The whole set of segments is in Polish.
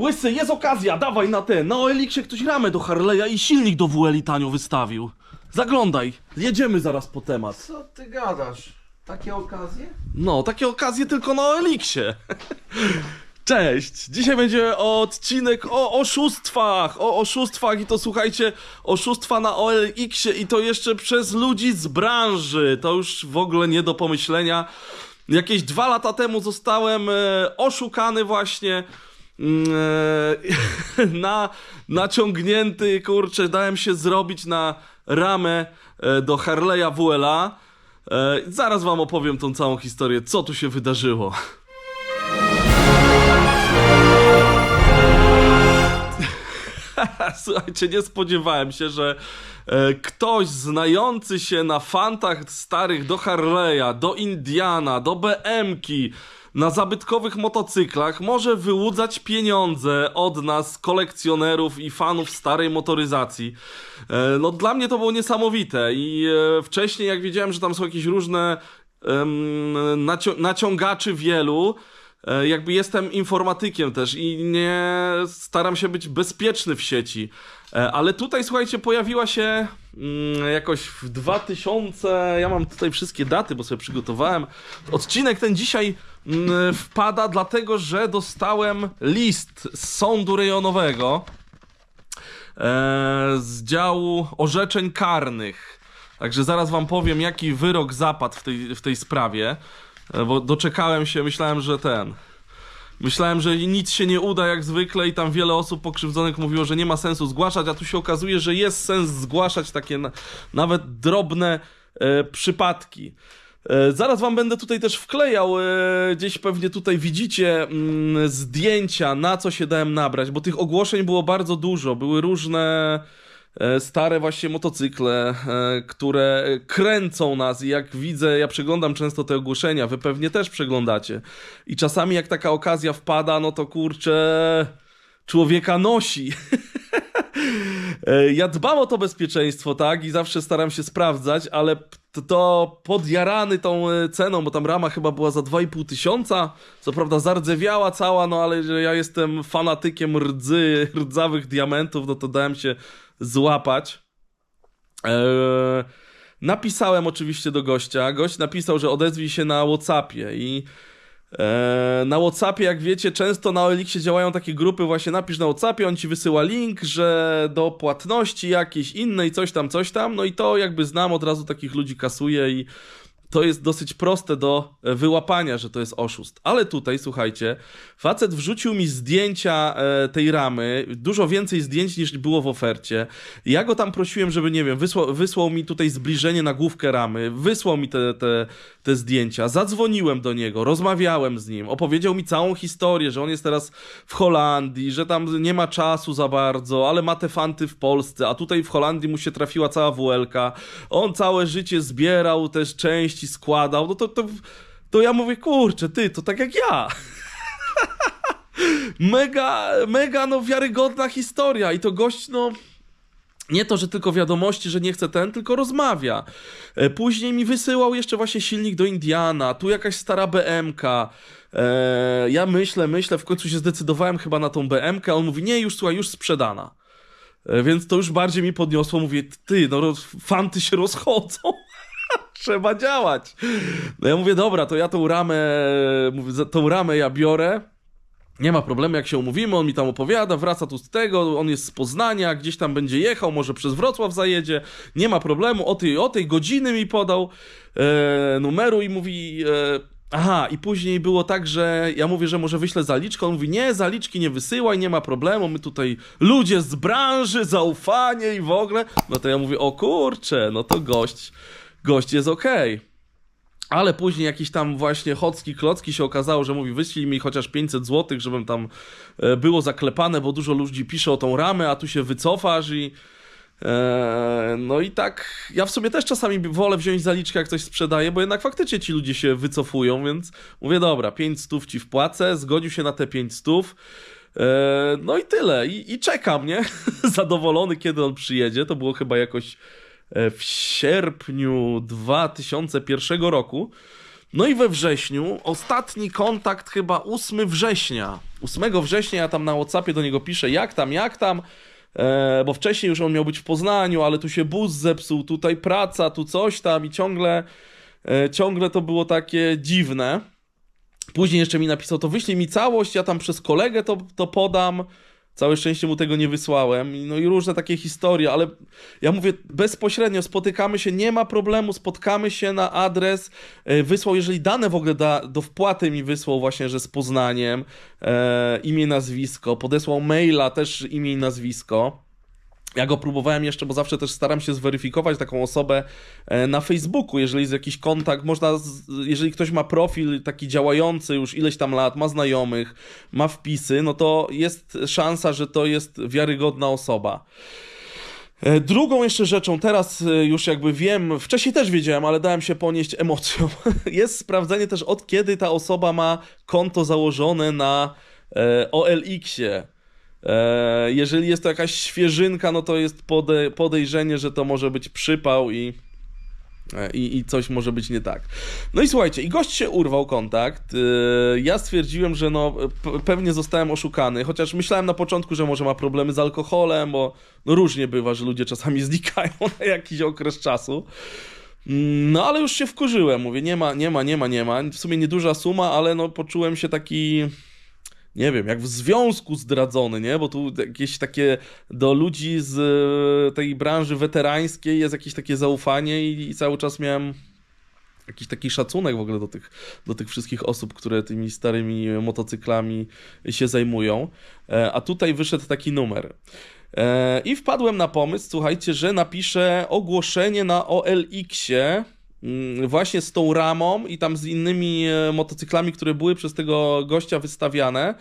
Łysy, jest okazja, dawaj na ten. Na OLX-ie ktoś ramę do Harley'a i silnik do WL tanio wystawił. Zaglądaj, jedziemy zaraz po temat. Co ty gadasz? Takie okazje? No, takie okazje tylko na OLX-ie. Cześć! Dzisiaj będzie odcinek o oszustwach, o oszustwach i to słuchajcie, oszustwa na OLX-ie i to jeszcze przez ludzi z branży. To już w ogóle nie do pomyślenia. Jakieś dwa lata temu zostałem e, oszukany właśnie. Mm, e, na, naciągnięty, kurczę, dałem się zrobić na ramę e, do Harley'a WLA. E, zaraz wam opowiem tą całą historię, co tu się wydarzyło. Słuchajcie, nie spodziewałem się, że ktoś znający się na fantach starych do Harley'a, do Indiana, do BM-ki, na zabytkowych motocyklach może wyłudzać pieniądze od nas, kolekcjonerów i fanów starej motoryzacji. E, no dla mnie to było niesamowite i e, wcześniej jak wiedziałem, że tam są jakieś różne nacią- naciągaczy wielu, E, jakby jestem informatykiem też i nie staram się być bezpieczny w sieci. E, Ale tutaj, słuchajcie, pojawiła się mm, jakoś w 2000. Ja mam tutaj wszystkie daty, bo sobie przygotowałem. Odcinek ten dzisiaj mm, wpada, dlatego że dostałem list z sądu rejonowego e, z działu orzeczeń karnych. Także zaraz wam powiem, jaki wyrok zapadł w tej, w tej sprawie. E, Bo doczekałem się, myślałem, że ten. Myślałem, że nic się nie uda jak zwykle i tam wiele osób pokrzywdzonych mówiło, że nie ma sensu zgłaszać, a tu się okazuje, że jest sens zgłaszać takie na, nawet drobne e, przypadki. E, zaraz wam będę tutaj też wklejał, e, gdzieś pewnie tutaj widzicie mm, zdjęcia, na co się dałem nabrać, bo tych ogłoszeń było bardzo dużo, były różne stare właśnie motocykle, e, które kręcą nas i jak widzę, ja przeglądam często te ogłoszenia, wy pewnie też przeglądacie i czasami jak taka okazja wpada, no to kurczę, człowieka nosi. E, Ja dbam o to bezpieczeństwo, tak? I zawsze staram się sprawdzać, ale to, podjarany tą e, ceną, bo tam rama chyba była za 2,5 tysiąca. Co prawda zardzewiała cała, no ale ja jestem fanatykiem rdzy, rdzawych diamentów, no to dałem się złapać. Eee, napisałem oczywiście do gościa. Gość napisał, że odezwij się na Whatsappie i e, na Whatsappie, jak wiecie, często na Elixie działają takie grupy, właśnie napisz na Whatsappie, on ci wysyła link, że do płatności jakiejś innej, coś tam, coś tam, no i to jakby znam, od razu takich ludzi kasuję i to jest dosyć proste do e, wyłapania, że to jest oszust. Ale tutaj, słuchajcie, facet wrzucił mi zdjęcia e, tej ramy, dużo więcej zdjęć niż było w ofercie. Ja go tam prosiłem, żeby, nie wiem, wysłał, wysłał mi tutaj zbliżenie na główkę ramy, wysłał mi te, te, te zdjęcia, zadzwoniłem do niego, rozmawiałem z nim, opowiedział mi całą historię, że on jest teraz w Holandii, że tam nie ma czasu za bardzo, ale ma te fanty w Polsce, a tutaj w Holandii mu się trafiła cała WL-ka. On całe życie zbierał też części, składał, no to, to, to ja mówię, kurczę, ty, to tak jak ja. mega, mega, no wiarygodna historia i to gość, no... Nie to, że tylko wiadomości, że nie chce ten, tylko rozmawia. E, Później mi wysyłał jeszcze właśnie silnik do Indiana, tu jakaś stara BMK. E, ja myślę, myślę, w końcu się zdecydowałem chyba na tą BMK, on mówi, nie, już słuchaj, już sprzedana. E, Więc to już bardziej mi podniosło, mówię, ty, no fanty się rozchodzą. Trzeba działać. No ja mówię, dobra, to ja tą ramę, tą ramę ja biorę. Nie ma problemu, jak się umówimy, on mi tam opowiada, wraca tu z tego, on jest z Poznania, gdzieś tam będzie jechał, może przez Wrocław zajedzie, nie ma problemu, o tej, o tej godziny mi podał e, numeru i mówi, e, aha, i później było tak, że ja mówię, że może wyślę zaliczkę, on mówi, nie, zaliczki nie wysyłaj, nie ma problemu, my tutaj ludzie z branży, zaufanie i w ogóle, no to ja mówię, o kurczę, no to gość, gość jest okej. Ale później jakiś tam właśnie chocki, klocki się okazało, że mówi wyślij mi chociaż 500 zł, żebym tam e, było zaklepane, bo dużo ludzi pisze o tą ramę, a tu się wycofasz i e, no i tak ja w sumie też czasami wolę wziąć zaliczkę jak coś sprzedaję, bo jednak faktycznie ci ludzie się wycofują, więc mówię dobra, 5 stów ci wpłacę, zgodził się na te 5 stów. E, no i tyle. I, I czekam, nie? Zadowolony, kiedy on przyjedzie. To było chyba jakoś w sierpniu 2001 roku. No i we wrześniu, ostatni kontakt chyba 8 września. 8 września ja tam na Whatsappie do niego piszę, jak tam, jak tam, e, bo wcześniej już on miał być w Poznaniu, ale tu się bus zepsuł, tutaj praca, tu coś tam i ciągle, e, ciągle to było takie dziwne. Później jeszcze mi napisał, to wyślij mi całość, ja tam przez kolegę to, to podam. Całe szczęście mu tego nie wysłałem. No i różne takie historie, ale ja mówię bezpośrednio, spotykamy się, nie ma problemu, spotkamy się na adres. E, Wysłał, jeżeli dane w ogóle da, do wpłaty mi wysłał właśnie, że z Poznaniem, e, imię, nazwisko, podesłał maila, też imię i nazwisko. Ja go próbowałem jeszcze, bo zawsze też staram się zweryfikować taką osobę e, na Facebooku, jeżeli jest jakiś kontakt, można, jeżeli ktoś ma profil taki działający już ileś tam lat, ma znajomych, ma wpisy, no to jest szansa, że to jest wiarygodna osoba. E, Drugą jeszcze rzeczą, teraz e, już jakby wiem, wcześniej też wiedziałem, ale dałem się ponieść emocjom, jest sprawdzenie też od kiedy ta osoba ma konto założone na OLX-ie. E, jeżeli jest to jakaś świeżynka, no to jest pode, podejrzenie, że to może być przypał i, e, i, i coś może być nie tak. No i słuchajcie, i gość się urwał kontakt. E, ja stwierdziłem, że no pewnie zostałem oszukany, chociaż myślałem na początku, że może ma problemy z alkoholem, bo no różnie bywa, że ludzie czasami znikają na jakiś okres czasu. Mm, No ale już się wkurzyłem, mówię, nie ma, nie ma, nie ma, nie ma. W sumie nieduża suma, ale no poczułem się taki nie wiem, jak w związku zdradzony, nie? Bo tu jakieś takie do ludzi z e, tej branży weterańskiej jest jakieś takie zaufanie i, i cały czas miałem jakiś taki szacunek w ogóle do tych, do tych wszystkich osób, które tymi starymi motocyklami się zajmują. E, A tutaj wyszedł taki numer. E, I wpadłem na pomysł, słuchajcie, że napiszę ogłoszenie na OLX-ie właśnie z tą ramą i tam z innymi e, motocyklami, które były przez tego gościa wystawiane.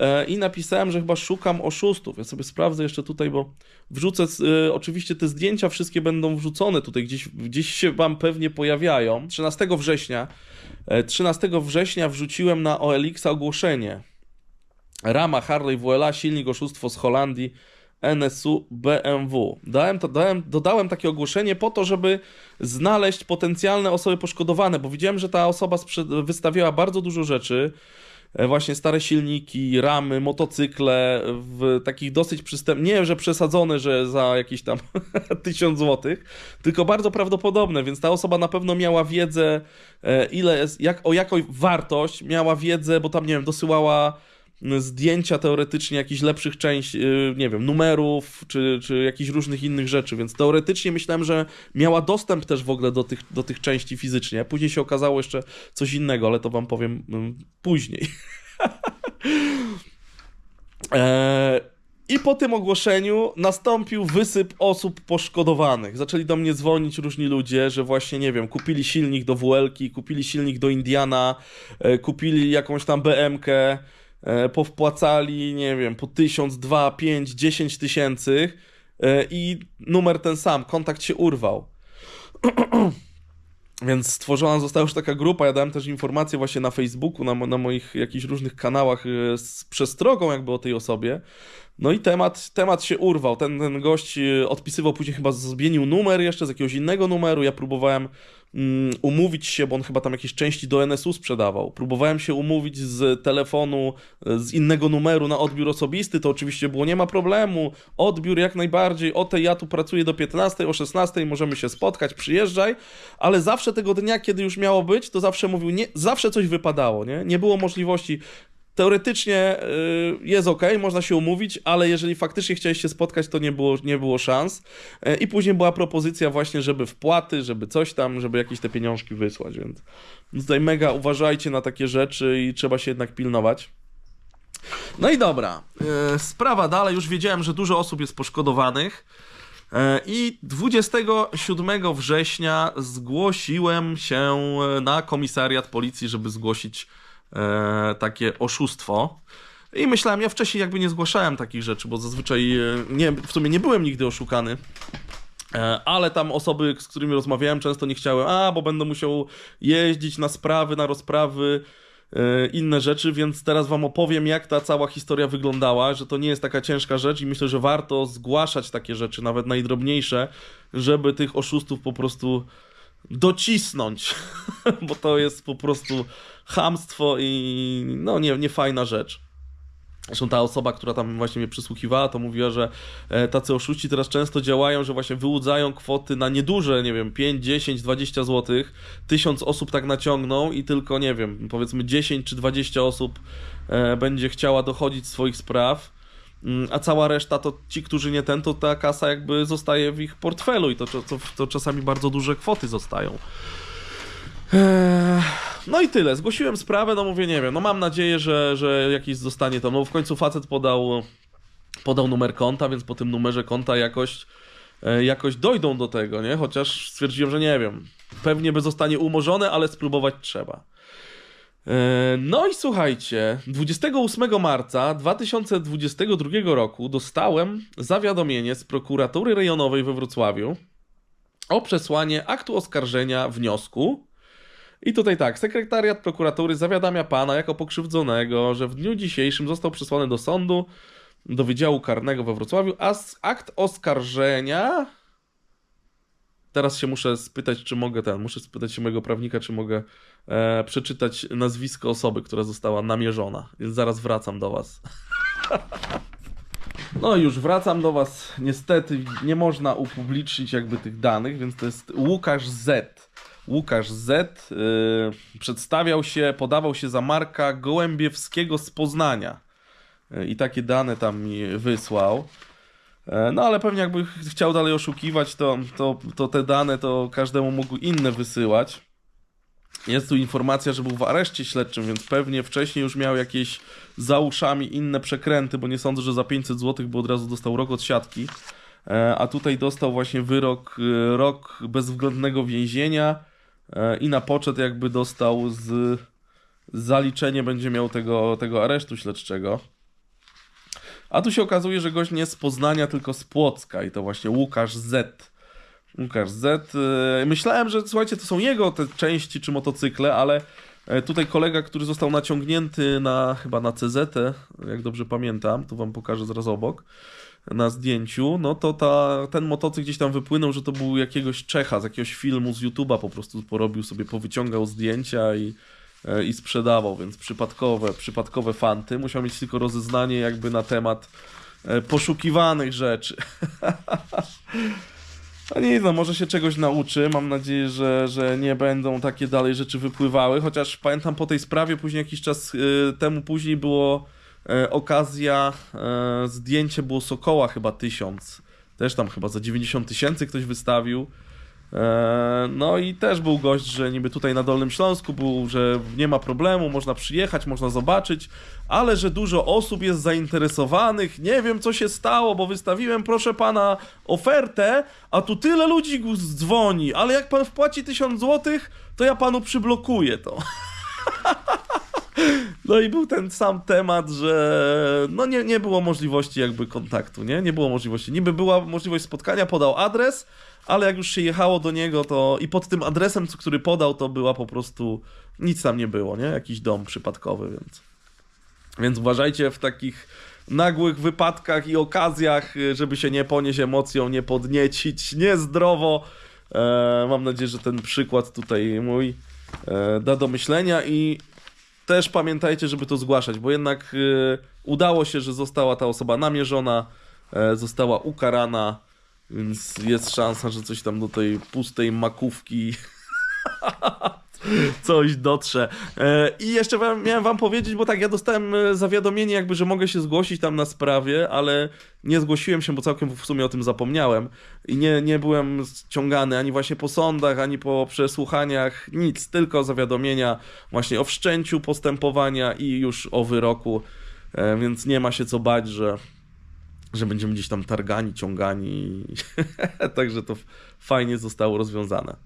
E, I napisałem, że chyba szukam oszustów. Ja sobie sprawdzę jeszcze tutaj, bo wrzucę. e, Oczywiście te zdjęcia wszystkie będą wrzucone tutaj, gdzieś, gdzieś się Wam pewnie pojawiają. 13 września. e, 13 września wrzuciłem na OLX ogłoszenie. Rama Harley WLA, silnik oszustwo z Holandii, NSU BMW. Dałem to, dałem, dodałem takie ogłoszenie po to, żeby znaleźć potencjalne osoby poszkodowane, bo widziałem, że ta osoba wystawiała bardzo dużo rzeczy. e, Właśnie stare silniki, ramy, motocykle w takich dosyć przystępnych, nie że przesadzone, że za jakieś tam 1000 złotych, tylko bardzo prawdopodobne, więc ta osoba na pewno miała wiedzę, e, ile jest, jak, o jaką wartość, miała wiedzę, bo tam, nie wiem, dosyłała zdjęcia teoretycznie jakichś lepszych części, yy, nie wiem, numerów, czy, czy jakichś różnych innych rzeczy, więc teoretycznie myślałem, że miała dostęp też w ogóle do tych, do tych części fizycznie. Później się okazało jeszcze coś innego, ale to wam powiem mm, później. Eee, I po tym ogłoszeniu nastąpił wysyp osób poszkodowanych. Zaczęli do mnie dzwonić różni ludzie, że właśnie, nie wiem, kupili silnik do WL-ki, kupili silnik do Indiana, e, kupili jakąś tam BM-kę, e, powpłacali, nie wiem, po 1000, 2, 5, 10 tysięcy e, i numer ten sam, kontakt się urwał. Więc stworzona została już taka grupa. Ja dałem też informacje właśnie na Facebooku, na, na moich jakichś różnych kanałach e, z przestrogą jakby o tej osobie. No i temat, temat się urwał. Ten, ten gość e, odpisywał później chyba, zmienił numer jeszcze z jakiegoś innego numeru. Ja próbowałem mm, umówić się, bo on chyba tam jakieś części do NSU sprzedawał. Próbowałem się umówić z telefonu, e, z innego numeru na odbiór osobisty. To oczywiście było, nie ma problemu. Odbiór jak najbardziej. O tej ja tu pracuję do 15, o 16 możemy się spotkać, przyjeżdżaj. Ale zawsze tego dnia, kiedy już miało być, to zawsze mówił, nie, zawsze coś wypadało, nie? Nie było możliwości. Teoretycznie y, jest ok, można się umówić, ale jeżeli faktycznie chciałeś się spotkać, to nie było, nie było szans. E, I później była propozycja właśnie, żeby wpłaty, żeby coś tam, żeby jakieś te pieniążki wysłać, więc tutaj mega uważajcie na takie rzeczy i trzeba się jednak pilnować. No i dobra, e, sprawa dalej, już wiedziałem, że dużo osób jest poszkodowanych. I 27 września zgłosiłem się na komisariat policji, żeby zgłosić e, takie oszustwo. I myślałem, ja wcześniej jakby nie zgłaszałem takich rzeczy, bo zazwyczaj e, nie, w sumie nie byłem nigdy oszukany. E, Ale tam osoby, z którymi rozmawiałem, często nie chciały, a bo będę musiał jeździć na sprawy, na rozprawy, inne rzeczy, więc teraz wam opowiem, jak ta cała historia wyglądała, że to nie jest taka ciężka rzecz i myślę, że warto zgłaszać takie rzeczy, nawet najdrobniejsze, żeby tych oszustów po prostu docisnąć, bo to jest po prostu chamstwo i no nie, nie fajna rzecz. Zresztą ta osoba, która tam właśnie mnie przysłuchiwała, to mówiła, że e, tacy oszuści teraz często działają, że właśnie wyłudzają kwoty na nieduże, nie wiem, 5, 10, 20 zł. Tysiąc osób tak naciągną i tylko, nie wiem, powiedzmy 10 czy 20 osób e, będzie chciała dochodzić swoich spraw. Mm, A cała reszta to ci, którzy nie ten, to ta kasa jakby zostaje w ich portfelu i to, to, to czasami bardzo duże kwoty zostają. Eee, No i tyle. Zgłosiłem sprawę, no mówię, nie wiem, no mam nadzieję, że, że jakiś zostanie to. No w końcu facet podał, podał numer konta, więc po tym numerze konta jakoś, e, jakoś dojdą do tego, nie? Chociaż stwierdziłem, że nie wiem. Pewnie by zostanie umorzone, ale spróbować trzeba. E, No i słuchajcie, 28 marca 2022 roku dostałem zawiadomienie z prokuratury rejonowej we Wrocławiu o przesłanie aktu oskarżenia wniosku. I tutaj tak, sekretariat prokuratury zawiadamia pana jako pokrzywdzonego, że w dniu dzisiejszym został przesłany do sądu, do Wydziału Karnego we Wrocławiu, a akt oskarżenia. Teraz się muszę spytać, czy mogę ten, muszę spytać się mojego prawnika, czy mogę e, przeczytać nazwisko osoby, która została namierzona. Więc zaraz wracam do was. No już wracam do was. Niestety nie można upublicznić jakby tych danych, więc to jest Łukasz Z. Łukasz Z y, przedstawiał się, podawał się za Marka Gołębiewskiego z Poznania. Y, I takie dane tam mi wysłał. E, No ale pewnie jakby ch- chciał dalej oszukiwać, to, to, to te dane to każdemu mógł inne wysyłać. Jest tu informacja, że był w areszcie śledczym, więc pewnie wcześniej już miał jakieś za uszami inne przekręty, bo nie sądzę, że za 500 zł, bo od razu dostał rok od siatki. E, A tutaj dostał właśnie wyrok, e, rok bezwzględnego więzienia i na poczet jakby dostał z zaliczenie będzie miał tego, tego aresztu śledczego. A tu się okazuje, że gość nie z Poznania, tylko z Płocka i to właśnie Łukasz Z. Łukasz Z. E, Myślałem, że słuchajcie, to są jego te części czy motocykle, ale e, tutaj kolega, który został naciągnięty na chyba na CZ, jak dobrze pamiętam, tu wam pokażę zaraz obok, na zdjęciu, no to ta, ten motocykl gdzieś tam wypłynął, że to był jakiegoś Czecha z jakiegoś filmu z YouTube'a, po prostu porobił sobie, powyciągał zdjęcia i, i sprzedawał, więc przypadkowe, przypadkowe fanty. Musiał mieć tylko rozeznanie jakby na temat e, poszukiwanych rzeczy. A nie, no może się czegoś nauczy. Mam nadzieję, że, że nie będą takie dalej rzeczy wypływały. Chociaż pamiętam po tej sprawie, później jakiś czas y, temu później było e, okazja, e, zdjęcie było Sokoła chyba 1000. Też tam chyba za 90 tysięcy ktoś wystawił. E, No i też był gość, że niby tutaj na Dolnym Śląsku był, że nie ma problemu, można przyjechać, można zobaczyć, ale że dużo osób jest zainteresowanych, nie wiem co się stało, bo wystawiłem, proszę pana, ofertę, a tu tyle ludzi dzwoni, ale jak pan wpłaci 1000 złotych, to ja panu przyblokuję to. No i był ten sam temat, że no nie, nie było możliwości jakby kontaktu, nie? Nie było możliwości. Niby była możliwość spotkania, podał adres, ale jak już się jechało do niego, to i pod tym adresem, który podał, to była po prostu nic tam nie było, nie? Jakiś dom przypadkowy, więc więc uważajcie w takich nagłych wypadkach i okazjach, żeby się nie ponieść emocją, nie podniecić, niezdrowo. E, mam nadzieję, że ten przykład tutaj mój e, da do myślenia i też pamiętajcie, żeby to zgłaszać, bo jednak y, udało się, że została ta osoba namierzona, e, została ukarana, więc jest szansa, że coś tam do tej pustej makówki coś dotrze. E, I jeszcze miałem wam powiedzieć, bo tak, ja dostałem e, zawiadomienie jakby, że mogę się zgłosić tam na sprawie, ale nie zgłosiłem się, bo całkiem w sumie o tym zapomniałem i nie, nie byłem ściągany ani właśnie po sądach, ani po przesłuchaniach, nic, tylko zawiadomienia właśnie o wszczęciu postępowania i już o wyroku, e, więc nie ma się co bać, że że będziemy gdzieś tam targani, ciągani. Także to fajnie zostało rozwiązane.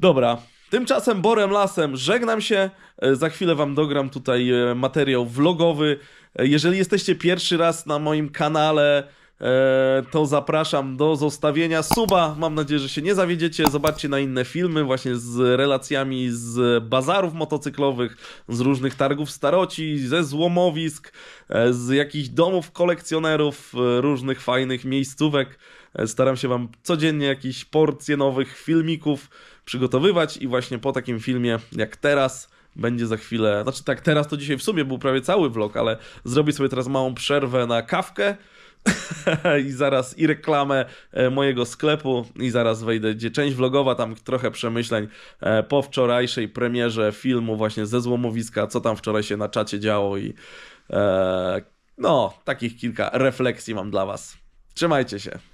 Dobra. Tymczasem Borem Lasem żegnam się. E, Za chwilę wam dogram tutaj e, materiał vlogowy. E, Jeżeli jesteście pierwszy raz na moim kanale, to zapraszam do zostawienia suba. Mam nadzieję, że się nie zawiedziecie. Zobaczcie na inne filmy, właśnie z relacjami z bazarów motocyklowych, z różnych targów staroci, ze złomowisk, z jakichś domów kolekcjonerów, różnych fajnych miejscówek. Staram się Wam codziennie jakieś porcje nowych filmików przygotowywać i właśnie po takim filmie jak teraz będzie za chwilę, znaczy tak teraz to dzisiaj w sumie był prawie cały vlog, ale zrobię sobie teraz małą przerwę na kawkę i zaraz i reklamę e, mojego sklepu i zaraz wejdę, gdzie część vlogowa, tam trochę przemyśleń e, po wczorajszej premierze filmu właśnie ze złomowiska, co tam wczoraj się na czacie działo i e, no, takich kilka refleksji mam dla Was. Trzymajcie się.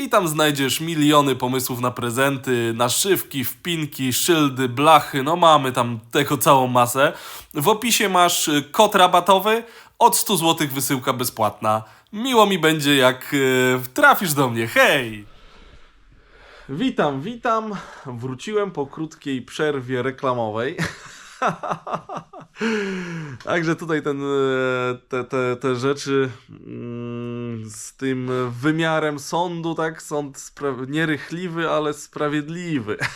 i tam znajdziesz miliony pomysłów na prezenty, naszywki, wpinki, szyldy, blachy, no mamy tam tego całą masę. W opisie masz y, kod rabatowy, od 100 zł wysyłka bezpłatna. Miło mi będzie jak y, trafisz do mnie, hej! Witam, witam. Wróciłem po krótkiej przerwie reklamowej. Także tutaj ten, e, te, te, te rzeczy mm, z tym wymiarem sądu, tak? Sąd spra- nierychliwy, ale sprawiedliwy.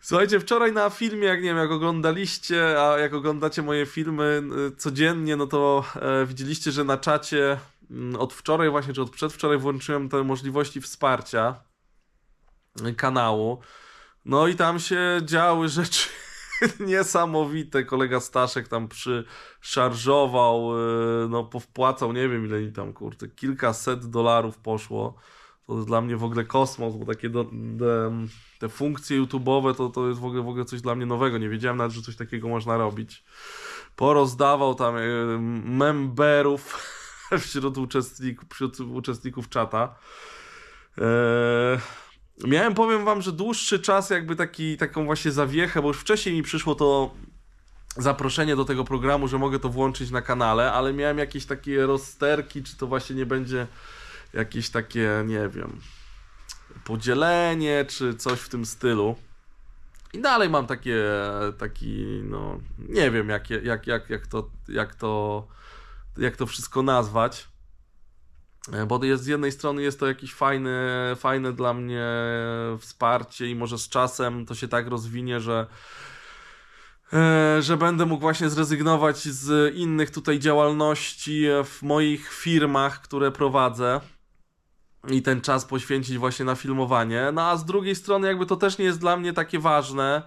Słuchajcie, wczoraj na filmie, jak nie wiem, jak oglądaliście, a jak oglądacie moje filmy y, codziennie, no to e, widzieliście, że na czacie mm, od wczoraj właśnie, czy od przedwczoraj włączyłem te możliwości wsparcia kanału. No i tam się działy rzeczy niesamowite. Kolega Staszek tam przyszarżował, yy, no powpłacał, nie wiem ile mi tam, kurde, kilkaset dolarów poszło. To jest dla mnie w ogóle kosmos, bo takie do, de, te funkcje YouTube'owe to, to jest w ogóle, w ogóle coś dla mnie nowego. Nie wiedziałem nawet, że coś takiego można robić. Porozdawał tam yy, memberów wśród uczestników, wśród uczestników czata. Eee, Miałem, powiem wam, że dłuższy czas jakby taki, taką właśnie zawiechę, bo już wcześniej mi przyszło to zaproszenie do tego programu, że mogę to włączyć na kanale, ale miałem jakieś takie rozterki, czy to właśnie nie będzie jakieś takie, nie wiem, podzielenie, czy coś w tym stylu. I dalej mam takie, taki, no, nie wiem, jak, jak, jak, jak, to, jak, to, jak to wszystko nazwać. E, Bo jest, z jednej strony jest to jakieś fajne, fajne dla mnie wsparcie i może z czasem to się tak rozwinie, że, e, że będę mógł właśnie zrezygnować z innych tutaj działalności w moich firmach, które prowadzę i ten czas poświęcić właśnie na filmowanie. No a z drugiej strony jakby to też nie jest dla mnie takie ważne,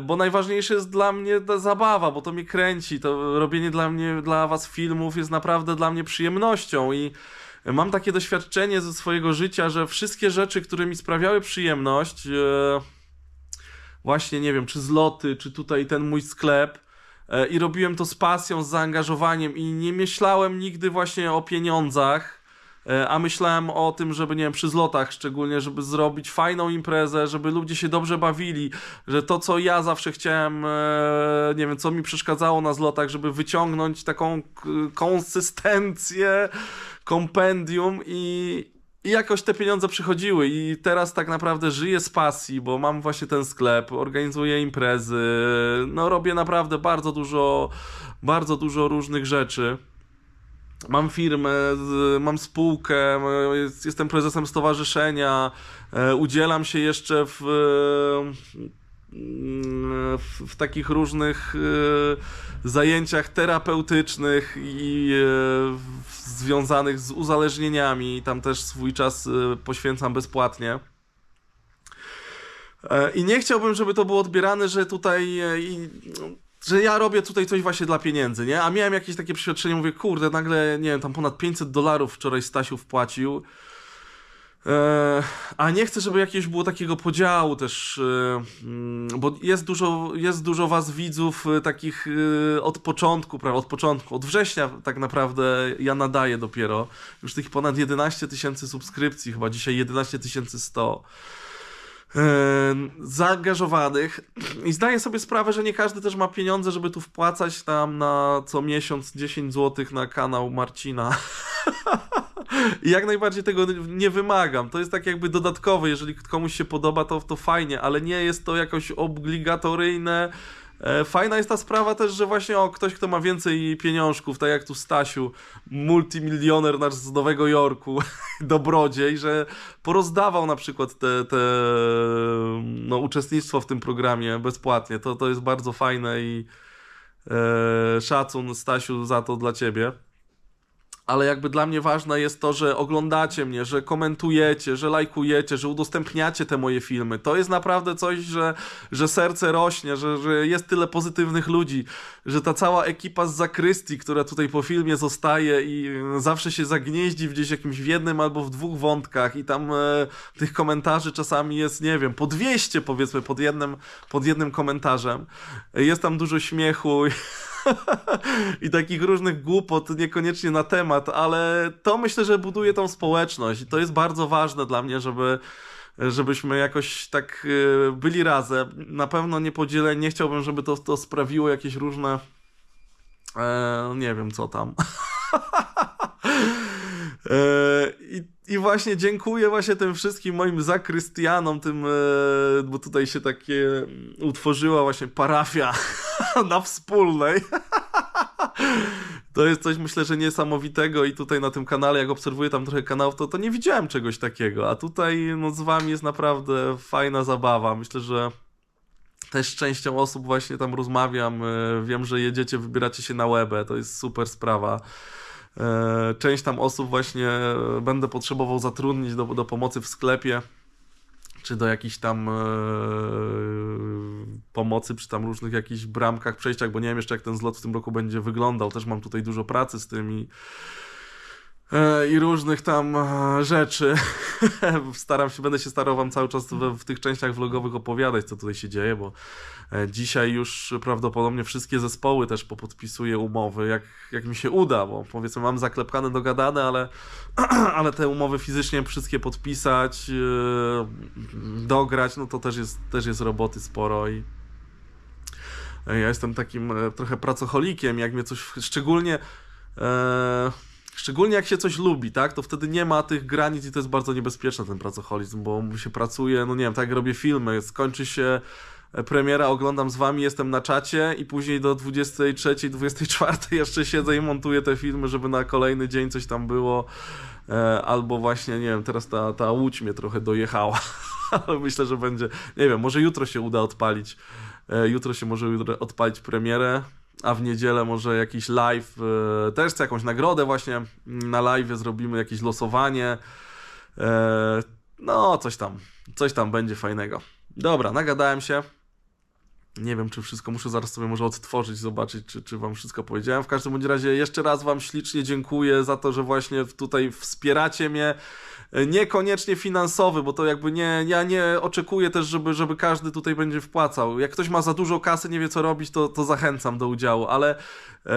bo najważniejsze jest dla mnie ta zabawa, bo to mnie kręci, to robienie dla mnie, dla was filmów jest naprawdę dla mnie przyjemnością i mam takie doświadczenie ze swojego życia, że wszystkie rzeczy, które mi sprawiały przyjemność, e, właśnie nie wiem, czy zloty, czy tutaj ten mój sklep, e, i robiłem to z pasją, z zaangażowaniem i nie myślałem nigdy właśnie o pieniądzach, e, a myślałem o tym, żeby, nie wiem, przy zlotach szczególnie, żeby zrobić fajną imprezę, żeby ludzie się dobrze bawili, że to, co ja zawsze chciałem, e, nie wiem, co mi przeszkadzało na zlotach, żeby wyciągnąć taką konsystencję, kompendium i, i jakoś te pieniądze przychodziły i teraz tak naprawdę żyję z pasji, bo mam właśnie ten sklep, organizuję imprezy, no robię naprawdę bardzo dużo, bardzo dużo różnych rzeczy. Mam firmę, mam spółkę, jestem prezesem stowarzyszenia, e, udzielam się jeszcze w, mm, w, takich różnych e, zajęciach terapeutycznych i e, związanych z uzależnieniami. Tam też swój czas e, poświęcam bezpłatnie. E, I nie chciałbym, żeby to było odbierane, że tutaj e, że ja robię tutaj coś właśnie dla pieniędzy, nie? A miałem jakieś takie przeświadczenie, mówię, kurde, nagle, nie wiem, tam ponad 500 dolarów wczoraj Stasiu wpłacił. E, a nie chcę, żeby jakiegoś było takiego podziału też, e, mm, bo jest dużo, jest dużo was widzów e, takich od początku, prawda, od początku, od września tak naprawdę ja nadaję dopiero. Już tych ponad 11 tysięcy subskrypcji, chyba dzisiaj 11 100 e, zaangażowanych i zdaję sobie sprawę, że nie każdy też ma pieniądze, żeby tu wpłacać tam na co miesiąc 10 zł na kanał Marcina. I jak najbardziej tego nie wymagam. To jest tak jakby dodatkowe, jeżeli komuś się podoba, to, to fajnie, ale nie jest to jakoś obligatoryjne. E, Fajna jest ta sprawa też, że właśnie o, ktoś, kto ma więcej pieniążków, tak jak tu Stasiu, multimilioner nasz z Nowego Jorku, dobrodziej, że porozdawał na przykład te, te no, uczestnictwo w tym programie bezpłatnie. To, to jest bardzo fajne i e, szacun Stasiu za to dla ciebie ale jakby dla mnie ważne jest to, że oglądacie mnie, że komentujecie, że lajkujecie, że udostępniacie te moje filmy. To jest naprawdę coś, że, że serce rośnie, że, że jest tyle pozytywnych ludzi, że ta cała ekipa z zakrystii, która tutaj po filmie zostaje i zawsze się zagnieździ gdzieś jakimś w jednym albo w dwóch wątkach i tam e, tych komentarzy czasami jest, nie wiem, po 200 powiedzmy pod jednym, pod jednym komentarzem. Jest tam dużo śmiechu i takich różnych głupot, niekoniecznie na temat, ale to myślę, że buduje tą społeczność i to jest bardzo ważne dla mnie, żeby żebyśmy jakoś tak y, byli razem. Na pewno nie podzielę, nie chciałbym, żeby to, to sprawiło jakieś różne e, nie wiem co tam. E, I, I właśnie dziękuję właśnie tym wszystkim moim zakrystianom, tym, e, bo tutaj się takie utworzyła właśnie parafia na wspólnej. To jest coś, myślę, że niesamowitego i tutaj na tym kanale, jak obserwuję tam trochę kanałów, to, to nie widziałem czegoś takiego, a tutaj no, z wami jest naprawdę fajna zabawa. Myślę, że też z częścią osób właśnie tam rozmawiam. e, Wiem, że jedziecie, wybieracie się na webę, to jest super sprawa. E, Część tam osób właśnie e, będę potrzebował zatrudnić do, do pomocy w sklepie, czy do jakichś tam e, pomocy przy tam różnych jakichś bramkach, przejściach, bo nie wiem jeszcze jak ten zlot w tym roku będzie wyglądał. Też mam tutaj dużo pracy z tym i, i różnych tam e, rzeczy. Staram się, będę się starał wam cały czas w, w tych częściach vlogowych opowiadać, co tutaj się dzieje, bo e, dzisiaj już prawdopodobnie wszystkie zespoły też popodpisuję umowy, jak, jak mi się uda, bo powiedzmy mam zaklepkane, dogadane, ale, ale te umowy fizycznie wszystkie podpisać, e, dograć, no to też jest, też jest roboty sporo i e, ja jestem takim e, trochę pracocholikiem, jak mnie coś, szczególnie e, szczególnie jak się coś lubi, tak, to wtedy nie ma tych granic i to jest bardzo niebezpieczne ten pracoholizm, bo się pracuje, no nie wiem, tak robię filmy, skończy się e, premiera, oglądam z wami, jestem na czacie i później do 23, 24 jeszcze siedzę i montuję te filmy, żeby na kolejny dzień coś tam było. E, Albo właśnie, nie wiem, teraz ta, ta łódź mnie trochę dojechała, ale myślę, że będzie, nie wiem, może jutro się uda odpalić. E, Jutro się może odpalić premierę, a w niedzielę może jakiś live, e, też chcę jakąś nagrodę właśnie na live zrobimy, jakieś losowanie. E, No, coś tam, coś tam będzie fajnego. Dobra, nagadałem się. Nie wiem, czy wszystko muszę zaraz sobie może odtworzyć, zobaczyć, czy, czy wam wszystko powiedziałem. W każdym bądź razie jeszcze raz wam ślicznie dziękuję za to, że właśnie tutaj wspieracie mnie. E, Niekoniecznie finansowy, bo to jakby nie, ja nie oczekuję też, żeby, żeby każdy tutaj będzie wpłacał. Jak ktoś ma za dużo kasy, nie wie co robić, to, to zachęcam do udziału, ale e,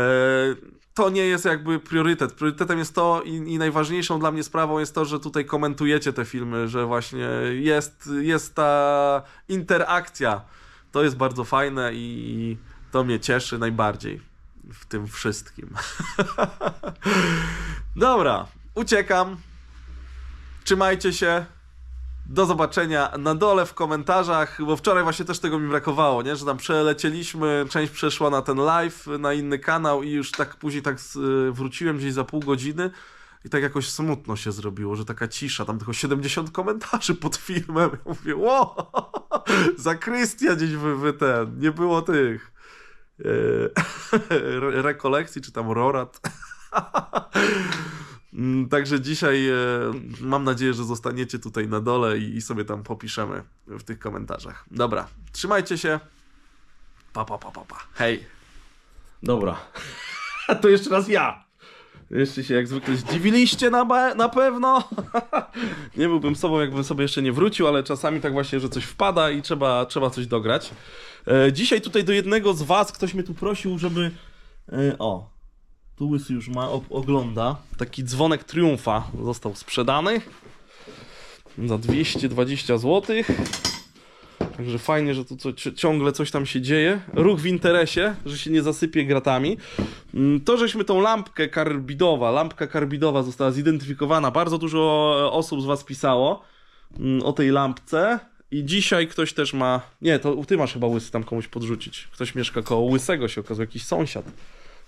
to nie jest jakby priorytet. Priorytetem jest to i, i najważniejszą dla mnie sprawą jest to, że tutaj komentujecie te filmy, że właśnie jest, jest ta interakcja. To jest bardzo fajne i to mnie cieszy najbardziej w tym wszystkim. Dobra, uciekam. Trzymajcie się. Do zobaczenia na dole w komentarzach, bo wczoraj właśnie też tego mi brakowało, nie? Że tam przelecieliśmy, część przeszła na ten live, na inny kanał i już tak później tak z- wróciłem gdzieś za pół godziny i tak jakoś smutno się zrobiło, że taka cisza, tam tylko 70 komentarzy pod filmem. Ja mówię, ło, zakrystia gdzieś wy, wy ten, nie było tych re- rekolekcji, czy tam rorat. Także dzisiaj e, mam nadzieję, że zostaniecie tutaj na dole i sobie tam popiszemy w tych komentarzach. Dobra, trzymajcie się. Pa, pa, pa, pa, pa. Hej. Dobra. to jeszcze raz ja. Jeszcze się jak zwykle zdziwiliście na, na pewno. nie byłbym sobą, jakbym sobie jeszcze nie wrócił, ale czasami tak właśnie, że coś wpada i trzeba, trzeba coś dograć. E, dzisiaj tutaj do jednego z was ktoś mnie tu prosił, żeby... E, o, tu Łysy już ma, ogląda. Taki dzwonek triumfa został sprzedany za 220 zł. Także fajnie, że tu co, ci- ciągle coś tam się dzieje. Ruch w interesie, że się nie zasypie gratami. Mm, To, żeśmy tą lampkę karbidowa, lampka karbidowa została zidentyfikowana. Bardzo dużo e, osób z Was pisało mm, o tej lampce. I dzisiaj ktoś też ma. Nie, to ty masz chyba łysy tam komuś podrzucić. Ktoś mieszka koło łysego, się okazuje, jakiś sąsiad.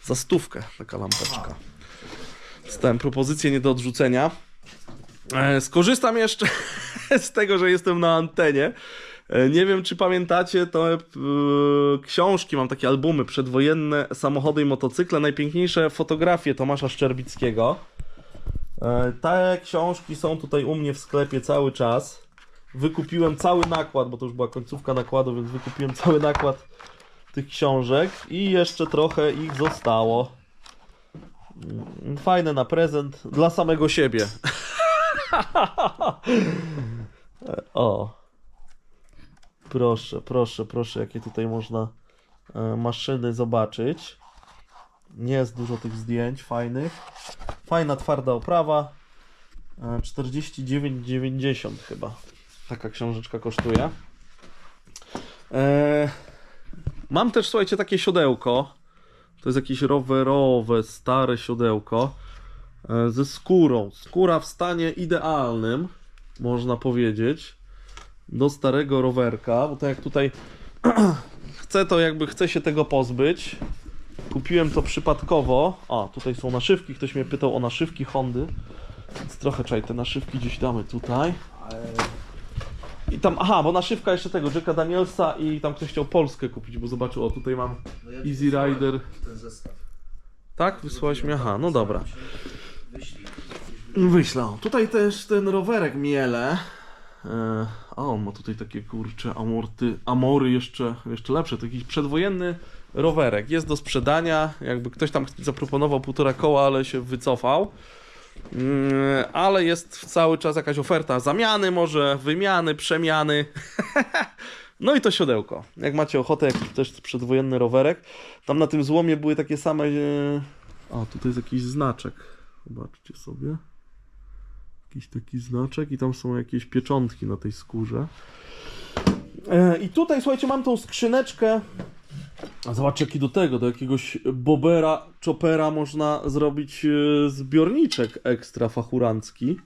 Za stówkę taka lampeczka. Dostałem propozycję nie do odrzucenia. E, Skorzystam jeszcze z tego, że jestem na antenie. E, Nie wiem, czy pamiętacie, to e, książki, mam takie albumy przedwojenne, samochody i motocykle, najpiękniejsze fotografie Tomasza Szczerbickiego. E, Te książki są tutaj u mnie w sklepie cały czas. Wykupiłem cały nakład, bo to już była końcówka nakładu, więc wykupiłem cały nakład tych książek i jeszcze trochę ich zostało. Fajne na prezent dla samego siebie. o. Proszę, proszę, proszę, jakie tutaj można e, maszyny zobaczyć. Nie jest dużo tych zdjęć fajnych. Fajna, twarda oprawa. E, 49,90 chyba. Taka książeczka kosztuje. E, mam też, słuchajcie, takie siodełko. To jest jakieś rowerowe, stare siodełko e, ze skórą. Skóra w stanie idealnym, można powiedzieć, do starego rowerka, bo tak jak tutaj chcę to jakby chcę się tego pozbyć. Kupiłem to przypadkowo. A, tutaj są naszywki, ktoś mnie pytał o naszywki Hondy. Więc trochę czaj, te naszywki gdzieś damy tutaj. I tam, aha, bo naszywka jeszcze tego Jacka Danielsa i tam ktoś chciał Polskę kupić, bo zobaczył, o tutaj mam No ja Easy Rider. Ten zestaw. Tak? Wysłałeś mi? Aha, no dobra. O, Tutaj też ten rowerek miele. E, a on ma tutaj takie kurcze amorty, amory jeszcze, jeszcze lepsze. To jakiś przedwojenny rowerek. Jest do sprzedania. Jakby ktoś tam zaproponował półtora koła, ale się wycofał. Mm, ale jest cały czas jakaś oferta zamiany, może wymiany, przemiany. No i to siodełko. Jak macie ochotę, jakiś też przedwojenny rowerek. Tam na tym złomie były takie same. E... O, tutaj jest jakiś znaczek. Zobaczcie sobie. Jakiś taki znaczek i tam są jakieś pieczątki na tej skórze. E, I tutaj, słuchajcie, mam tą skrzyneczkę. A zobaczcie, jaki do tego, do jakiegoś bobera, chopera można zrobić e, zbiorniczek ekstra fachurancki.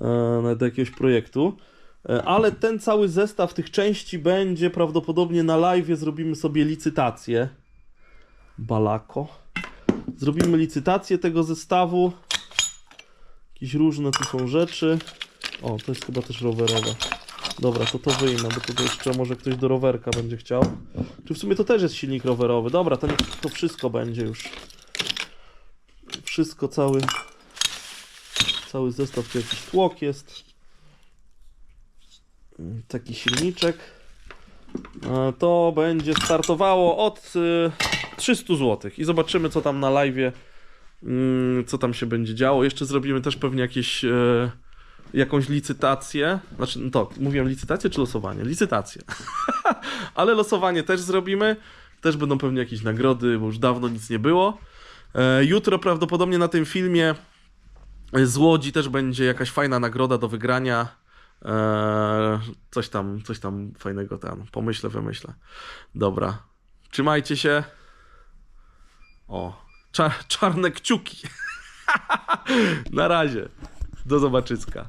E, do jakiegoś projektu. Ale ten cały zestaw tych części będzie prawdopodobnie na live. Zrobimy sobie licytację. Balako. Zrobimy licytację tego zestawu. Jakieś różne tu są rzeczy. O, to jest chyba też rowerowe. Dobra, to to wyjmę, bo to jeszcze może ktoś do rowerka będzie chciał. Czy w sumie to też jest silnik rowerowy? Dobra, to, to wszystko będzie już. Wszystko, cały cały zestaw, tu jakiś tłok jest. Taki silniczek. To będzie startowało od y, 300 zł i zobaczymy co tam na live co tam się będzie działo. Jeszcze zrobimy też pewnie jakieś e, jakąś licytację. Znaczy, no to mówiłem licytację czy losowanie? Licytację. Ale losowanie też zrobimy. Też będą pewnie jakieś nagrody, bo już dawno nic nie było. E, jutro prawdopodobnie na tym filmie z Łodzi też będzie jakaś fajna nagroda do wygrania. E, coś tam, coś tam fajnego tam. Pomyślę, wymyślę. Dobra. Trzymajcie się. O, czarne kciuki. Na razie. Do zobaczyska.